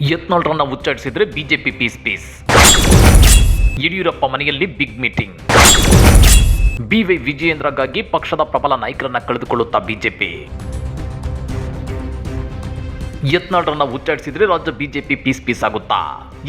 ಯತ್ನಾಳ್ರನ್ನ ಉಚ್ಚಾಟಿಸಿದ್ರೆ BJP piece piece. Yediyurappa ಮನೆಯಲ್ಲಿ big meeting B Y ವಿಜಯೇಂದ್ರಗಾಗಿ ಪಕ್ಷದ ಪ್ರಬಲ ನಾಯಕರನ್ನ ಕಳೆದುಕೊಳ್ಳುತ್ತಾ ಬಿಜೆಪಿ. ಯತ್ನಾಳ್ರನ್ನ ಉಚ್ಚಾಟಿಸಿದ್ರೆ ರಾಜ್ಯ ಬಿಜೆಪಿ ಪೀಸ್ ಪೀಸ್ ಆಗುತ್ತಾ?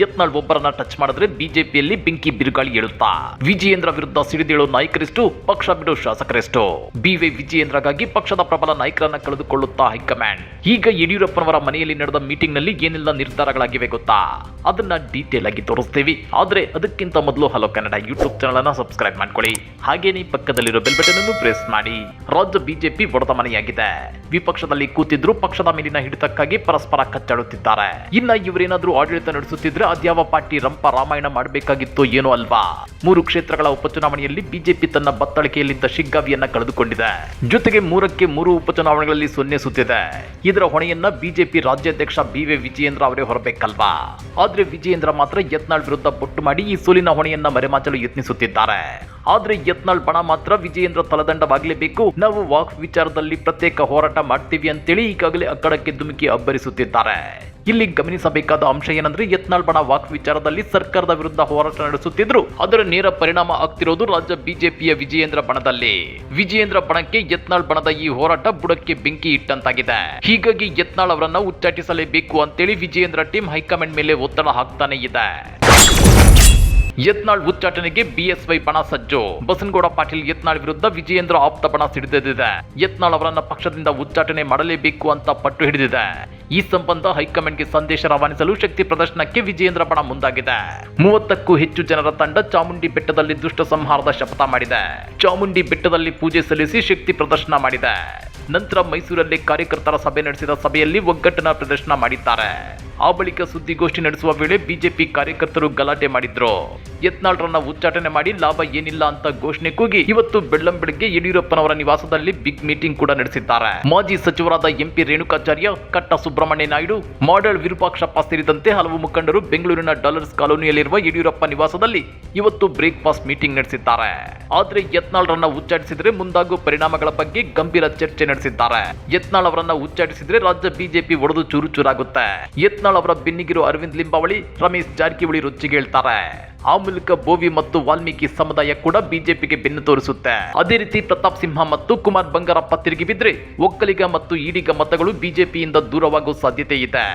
ಯತ್ನಾಳ್ ಒಬ್ಬರನ್ನ ಟಚ್ ಮಾಡಿದ್ರೆ ಬಿಜೆಪಿಯಲ್ಲಿ ಬೆಂಕಿ ಬಿರುಗಾಳಿ ಏಳುತ್ತಾ? ವಿಜಯೇಂದ್ರ ವಿರುದ್ಧ ಸಿಡಿದೇಳು ನಾಯಕರೆಷ್ಟು, ಪಕ್ಷ ಬಿಡು ಶಾಸಕರೆಷ್ಟು. ಬಿವೈ ವಿಜಯೇಂದ್ರಗಾಗಿ ಪಕ್ಷದ ಪ್ರಬಲ ನಾಯಕರನ್ನ ಕಳೆದುಕೊಳ್ಳುತ್ತಾ ಹೈಕಮಾಂಡ್. ಈಗ ಯಡಿಯೂರಪ್ಪನವರ ಮನೆಯಲ್ಲಿ ನಡೆದ ಮೀಟಿಂಗ್ನಲ್ಲಿ ಏನೆಲ್ಲ ನಿರ್ಧಾರಗಳಾಗಿವೆ ಗೊತ್ತಾ? ಅದನ್ನ ಡೀಟೇಲ್ ಆಗಿ ತೋರಿಸ್ತೀವಿ. ಆದ್ರೆ ಅದಕ್ಕಿಂತ ಮೊದಲು ಹಲೋ ಕನ್ನಡ ಯೂಟ್ಯೂಬ್ ಚಾನಲ್ ಅನ್ನ ಸಬ್ಸ್ಕ್ರೈಬ್ ಮಾಡ್ಕೊಳ್ಳಿ. ಹಾಗೇನೆ ಪಕ್ಕದಲ್ಲಿರೋ ಬೆಲ್ ಬಟನ್ ಅನ್ನು ಪ್ರೆಸ್ ಮಾಡಿ. ರಾಜ್ಯ ಬಿಜೆಪಿ ಒಡೆದ ಮನೆಯಾಗಿದೆ ವಿಪಕ್ಷದಲ್ಲಿ ಕೂತಿದ್ರು ಪಕ್ಷದ ಮೇಲಿನ ಹಿಡಿತಕ್ಕಾಗಿ ಪರಸ್ಪರ ಕಚ್ಚಾಡುತ್ತಿದ್ದಾರೆ. ಇನ್ನ ಇವರೇನಾದ್ರೂ ಆಡಳಿತ ನಡೆಸುತ್ತಿದ್ರೆ ಅದ್ಯಾವ ಪಾರ್ಟಿ ರಂಪ ರಾಮಾಯಣ ಮಾಡಬೇಕಾಗಿತ್ತು ಏನೋ ಅಲ್ವಾ? ಮೂರು ಕ್ಷೇತ್ರಗಳ ಉಪಚುನಾವಣೆಯಲ್ಲಿ ಬಿಜೆಪಿ ತನ್ನ ಬತ್ತಳಿಕೆಯಲ್ಲಿದ್ದ ಶಿಗ್ಗಾವಿಯನ್ನ ಕಳೆದುಕೊಂಡಿದೆ. ಜೊತೆಗೆ ಮೂರಕ್ಕೆ ಮೂರು ಉಪಚುನಾವಣೆಗಳಲ್ಲಿ ಸೊನ್ನೆ ಸುತ್ತಿದೆ. ಇದರ ಹೊಣೆಯನ್ನ ಬಿಜೆಪಿ ರಾಜ್ಯಾಧ್ಯಕ್ಷ ಬಿ ವಿ ವಿಜಯೇಂದ್ರ ಅವರೇ ಹೊರಬೇಕಲ್ವಾ? ಆದ್ರೆ ವಿಜಯೇಂದ್ರ ಮಾತ್ರ ಯತ್ನಾಳ್ ವಿರುದ್ಧ ಬೊಟ್ಟು ಮಾಡಿ ಈ ಸೋಲಿನ ಹೊಣೆಯನ್ನ ಮರೆಮಾಚಲು ಯತ್ನಿಸುತ್ತಿದ್ದಾರೆ. ಆದ್ರೆ ಯತ್ನಾಳ್ ಬಣ ಮಾತ್ರ ವಿಜಯೇಂದ್ರ ತಲದಂಡವಾಗಲೇಬೇಕು. ನಾವು ವಾಕ್ ವಿಚಾರದಲ್ಲಿ ಪ್ರತ್ಯೇಕ ಹೋರಾಟ ಮಾಡ್ತೀವಿ ಅಂತೇಳಿ ಈಗಾಗಲೇ ಅಕ್ಕಡಕ್ಕೆ ಧುಮುಕಿ ಅಬ್ಬರಿಸುತ್ತಿದ್ದಾರೆ ಇಲ್ಲಿ ಗಮನಿಸಬೇಕಾದ ಅಂಶ ಏನಂದ್ರೆ, ಯತ್ನಾಳ್ ಬಣ ವಾಕ್ ವಿಚಾರದಲ್ಲಿ ಸರ್ಕಾರದ ವಿರುದ್ಧ ಹೋರಾಟ ನಡೆಸುತ್ತಿದ್ರು. ಅದರ ನೇರ ಪರಿಣಾಮ ಆಗ್ತಿರೋದು ರಾಜ್ಯ ಬಿಜೆಪಿಯ ವಿಜಯೇಂದ್ರ ಬಣದಲ್ಲಿ. ವಿಜಯೇಂದ್ರ ಬಣಕ್ಕೆ ಯತ್ನಾಳ್ ಬಣದ ಈ ಹೋರಾಟ ಬುಡಕ್ಕೆ ಬೆಂಕಿ ಇಟ್ಟಂತಾಗಿದೆ. ಹೀಗಾಗಿ ಯತ್ನಾಳ್ ಅವರನ್ನ ಉಚ್ಚಾಟಿಸಲೇಬೇಕು ಅಂತೇಳಿ ವಿಜಯೇಂದ್ರ ಟೀಮ್ ಹೈಕಮಾಂಡ್ ಮೇಲೆ ಒತ್ತಡ ಹಾಕ್ತಾನೆ ಇದೆ. ಯತ್ನಾಳ್ ಉಚ್ಚಾಟನೆಗೆ ಬಿಎಸ್ವೈ ಬಣ ಸಜ್ಜು. ಬಸನಗೌಡ ಪಾಟೀಲ್ ಯತ್ನಾಳ್ ವಿರುದ್ಧ ವಿಜಯೇಂದ್ರ ಆಪ್ತ ಬಣ ಸಿಡಿದಿದೆ ಯತ್ನಾಳ್ ಅವರನ್ನ ಪಕ್ಷದಿಂದ ಉಚ್ಚಾಟನೆ ಮಾಡಲೇಬೇಕು ಅಂತ ಪಟ್ಟು ಹಿಡಿದಿದೆ. ಈ ಸಂಬಂಧ ಹೈಕಮಾಂಡ್ಗೆ ಸಂದೇಶ ರವಾನಿಸಲು ಶಕ್ತಿ ಪ್ರದರ್ಶನಕ್ಕೆ ವಿಜಯೇಂದ್ರ ಬಣ ಮುಂದಾಗಿದೆ. ಮೂವತ್ತಕ್ಕೂ ಹೆಚ್ಚು ಜನರ ತಂಡ ಚಾಮುಂಡಿ ಬೆಟ್ಟದಲ್ಲಿ ದುಷ್ಟ ಸಂಹಾರದ ಶಪಥ ಮಾಡಿದೆ. ಚಾಮುಂಡಿ ಬೆಟ್ಟದಲ್ಲಿ ಪೂಜೆ ಸಲ್ಲಿಸಿ ಶಕ್ತಿ ಪ್ರದರ್ಶನ ಮಾಡಿದೆ. ನಂತರ ಮೈಸೂರಲ್ಲಿ ಕಾರ್ಯಕರ್ತರ ಸಭೆ ನಡೆಸಿದ ಸಭೆಯಲ್ಲಿ ಒಗ್ಗಟ್ಟನ ಪ್ರದರ್ಶನ ಮಾಡಿದ್ದಾರೆ. ಆ ಬಳಿಕ ಸುದ್ದಿಗೋಷ್ಠಿ ನಡೆಸುವ ವೇಳೆ ಬಿಜೆಪಿ ಕಾರ್ಯಕರ್ತರು ಗಲಾಟೆ ಮಾಡಿದ್ರು. ಯತ್ನಾಳ್ರನ್ನ ಉಚ್ಚಾಟನೆ ಮಾಡಿ ಲಾಭ ಏನಿಲ್ಲ ಅಂತ ಘೋಷಣೆ ಕೂಗಿ ಇವತ್ತು ಬೆಳ್ಳಂ ಬೆಳಗ್ಗೆ ಯಡಿಯೂರಪ್ಪನವರ ನಿವಾಸದಲ್ಲಿ ಬಿಗ್ ಮೀಟಿಂಗ್ ಕೂಡ ನಡೆಸಿದ್ದಾರೆ. ಮಾಜಿ ಸಚಿವರಾದ ಎಂಪಿ ರೇಣುಕಾಚಾರ್ಯ, ಕಟ್ಟ ಸುಬ್ರಹ್ಮಣ್ಯ ನಾಯ್ಡು ಮಾಡಲ್ ವಿರೂಪಾಕ್ಷಪ್ಪ ಸೇರಿದಂತೆ ಹಲವು ಮುಖಂಡರು ಬೆಂಗಳೂರಿನ ಡಾಲರ್ಸ್ ಕಾಲೋನಿಯಲ್ಲಿರುವ ಯಡಿಯೂರಪ್ಪ ನಿವಾಸದಲ್ಲಿ ಇವತ್ತು ಬ್ರೇಕ್ಫಾಸ್ಟ್ ಮೀಟಿಂಗ್ ನಡೆಸಿದ್ದಾರೆ. ಆದ್ರೆ ಯತ್ನಾಳ್ರನ್ನ ಉಚ್ಚಾಟಿಸಿದ್ರೆ ಮುಂದಾಗುವ ಪರಿಣಾಮಗಳ ಬಗ್ಗೆ ಗಂಭೀರ ಚರ್ಚೆ ನಡೆಸಿದ್ದಾರೆ. ಯತ್ನಾಳ್ ಅವರನ್ನ ಉಚ್ಚಾಟಿಸಿದ್ರೆ ರಾಜ್ಯ ಬಿಜೆಪಿ ಒಡೆದು ಚೂರು ಚೂರಾಗುತ್ತೆ. ಯತ್ನಾಳ್ ಅವರ ಬೆನ್ನಿಗಿರೋ ಅರವಿಂದ್ ಲಿಂಬಾವಳಿ, ರಮೇಶ್ ಜಾರಕಿಹೊಳಿ ಹೇಳ್ತಾರೆ. ಆ ಮೂಲಕ ಬೋವಿ ಮತ್ತು ವಾಲ್ಮೀಕಿ ಸಮುದಾಯ ಕೂಡ ಬಿಜೆಪಿಗೆ ಬೆನ್ನು ತೋರಿಸುತ್ತೆ. ಅದೇ ರೀತಿ ಪ್ರತಾಪ್ ಸಿಂಹ ಮತ್ತು ಕುಮಾರ್ ಬಂಗಾರಪ್ಪ ತಿರುಗಿ ಬಿದ್ರೆ ಒಕ್ಕಲಿಗ ಮತ್ತು ಈಡಿಗ ಮತಗಳು ಬಿಜೆಪಿಯಿಂದ ದೂರವಾಗುವ ಸಾಧ್ಯತೆ ಇದೆ.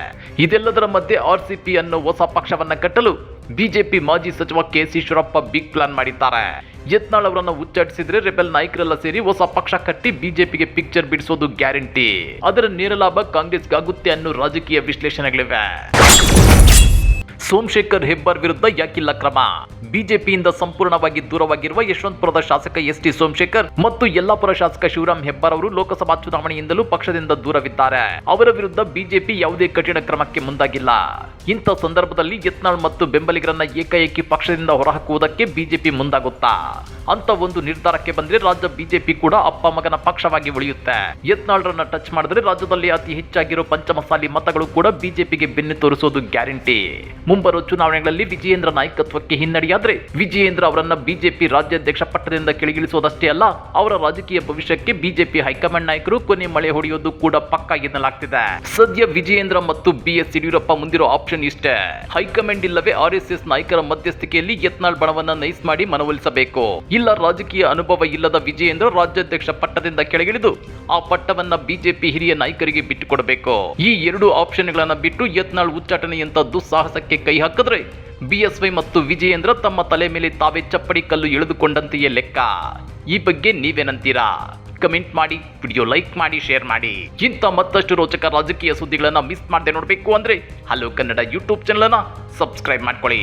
ಇದೆಲ್ಲದರ ಮಧ್ಯೆ ಆರ್ಸಿಪಿ ಅನ್ನೋ ಹೊಸ ಪಕ್ಷವನ್ನ ಕಟ್ಟಲು ಬಿಜೆಪಿ ಮಾಜಿ ಸಚಿವ ಕೆ ಸಿಶ್ವರಪ್ಪ ಬಿಗ್ ಪ್ಲಾನ್ ಮಾಡಿದ್ದಾರೆ. ಯತ್ನಾಳ್ ಅವರನ್ನ ಉಚ್ಚಾಟಿಸಿದ್ರೆ ರೆಬೆಲ್ ನಾಯಕರೆಲ್ಲ ಸೇರಿ ಹೊಸ ಪಕ್ಷ ಕಟ್ಟಿ ಬಿಜೆಪಿಗೆ ಪಿಕ್ಚರ್ ಬಿಡಿಸೋದು ಗ್ಯಾರಂಟಿ ಅದರ ನೇರ ಲಾಭ ಕಾಂಗ್ರೆಸ್ಗಾಗುತ್ತೆ ಅನ್ನೋ ರಾಜಕೀಯ ವಿಶ್ಲೇಷಣೆಗಳಿವೆ. ಸೋಮಶೇಖರ್ ಹೆಬ್ಬಾರ್ ವಿರುದ್ಧ ಯಾಕಿಲ್ಲ ಕ್ರಮ? ಬಿಜೆಪಿಯಿಂದ ಸಂಪೂರ್ಣವಾಗಿ ದೂರವಾಗಿರುವ ಯಶವಂತಪುರದ ಶಾಸಕ ಎಸ್ ಟಿ ಸೋಮಶೇಖರ್ ಮತ್ತು ಯಲ್ಲಾಪುರ ಶಾಸಕ ಶಿವರಾಮ್ ಹೆಬ್ಬಾರ್ ಅವರು ಲೋಕಸಭಾ ಚುನಾವಣೆಯಿಂದಲೂ ಪಕ್ಷದಿಂದ ದೂರವಿದ್ದಾರೆ. ಅವರ ವಿರುದ್ಧ ಬಿಜೆಪಿ ಯಾವುದೇ ಕಠಿಣ ಕ್ರಮಕ್ಕೆ ಮುಂದಾಗಿಲ್ಲ. ಇಂಥ ಸಂದರ್ಭದಲ್ಲಿ ಯತ್ನಾಳ್ ಮತ್ತು ಬೆಂಬಲಿಗರನ್ನ ಏಕಾಏಕಿ ಪಕ್ಷದಿಂದ ಹೊರಹಾಕುವುದಕ್ಕೆ ಬಿಜೆಪಿ ಮುಂದಾಗುತ್ತಾ? ಅಂತ ಒಂದು ನಿರ್ಧಾರಕ್ಕೆ ಬಂದ್ರೆ ರಾಜ್ಯ ಬಿಜೆಪಿ ಕೂಡ ಅಪ್ಪ ಮಗನ ಪಕ್ಷವಾಗಿ ಉಳಿಯುತ್ತೆ. ಯತ್ನಾಳ್ರನ್ನ ಟಚ್ ಮಾಡಿದ್ರೆ ರಾಜ್ಯದಲ್ಲಿ ಅತಿ ಹೆಚ್ಚಾಗಿರೋ ಪಂಚಮಸಾಲಿ ಮತಗಳು ಕೂಡ ಬಿಜೆಪಿಗೆ ಬೆನ್ನು ತೋರಿಸೋದು ಗ್ಯಾರಂಟಿ ಮುಂಬರುವ ಚುನಾವಣೆಗಳಲ್ಲಿ ವಿಜಯೇಂದ್ರ ನಾಯಕತ್ವಕ್ಕೆ ಹಿನ್ನಡೆಯಾದ್ರೆ ವಿಜಯೇಂದ್ರ ಅವರನ್ನ ಬಿಜೆಪಿ ರಾಜ್ಯಾಧ್ಯಕ್ಷ ಪಟ್ಟದಿಂದ ಕೆಳಗಿಳಿಸೋದಷ್ಟೇ ಅಲ್ಲ, ಅವರ ರಾಜಕೀಯ ಭವಿಷ್ಯಕ್ಕೆ ಬಿಜೆಪಿ ಹೈಕಮಾಂಡ್ ನಾಯಕರು ಕೊನೆ ಮಳೆ ಹೊಡೆಯೋದು ಕೂಡ ಪಕ್ಕ ಎನ್ನಲಾಗ್ತಿದೆ. ಸದ್ಯ ವಿಜಯೇಂದ್ರ ಮತ್ತು ಬಿ ಎಸ್ ಯಡಿಯೂರಪ್ಪ ಮುಂದಿರೋ ಆಪ್ಷನ್ ಇಷ್ಟೇ. ಹೈಕಮಾಂಡ್ ಇಲ್ಲವೇ ಆರ್ ಎಸ್ ಎಸ್ ನಾಯಕರ ಮಧ್ಯಸ್ಥಿಕೆಯಲ್ಲಿ ಯತ್ನಾಳ್ ಬಣವನ್ನ ನೈಸ್ ಮಾಡಿ ಮನವೊಲಿಸಬೇಕು. ಇಲ್ಲ ರಾಜಕೀಯ ಅನುಭವ ಇಲ್ಲದ ವಿಜಯೇಂದ್ರ ರಾಜ್ಯಾಧ್ಯಕ್ಷ ಪಟ್ಟದಿಂದ ಕೆಳಗಿಳಿದು, ಆ ಪಟ್ಟವನ್ನ ಬಿಜೆಪಿ ಹಿರಿಯ ನಾಯಕರಿಗೆ ಬಿಟ್ಟುಕೊಡಬೇಕು. ಈ ಎರಡು ಆಪ್ಷನ್ಗಳನ್ನ ಬಿಟ್ಟು ಯತ್ನಾಳ್ ಉಚ್ಚಾಟನೆಯಂತ ದುಸ್ಸಾಹಸಕ್ಕೆ ಕೈ ಹಾಕಿದ್ರೆ ಬಿಎಸ್ವೈ ಮತ್ತು ವಿಜಯೇಂದ್ರ ತಮ್ಮ ತಲೆ ಮೇಲೆ ತಾವೇ ಚಪ್ಪಡಿ ಕಲ್ಲು ಎಳೆದುಕೊಂಡಂತೆಯೇ ಲೆಕ್ಕ. ಈ ಬಗ್ಗೆ ನೀವೇನಂತೀರಾ? ಕಮೆಂಟ್ ಮಾಡಿ, ವಿಡಿಯೋ ಲೈಕ್ ಮಾಡಿ, ಶೇರ್ ಮಾಡಿ. ಇಂಥ ಮತ್ತಷ್ಟು ರೋಚಕ ರಾಜಕೀಯ ಸುದ್ದಿಗಳನ್ನ ಮಿಸ್ ಮಾಡದೆ ನೋಡಬೇಕು ಅಂದ್ರೆ ಹಲೋ ಕನ್ನಡ ಯೂಟ್ಯೂಬ್ ಚಾನಲ್ ಅನ್ನ ಸಬ್ಸ್ಕ್ರೈಬ್ ಮಾಡ್ಕೊಳ್ಳಿ.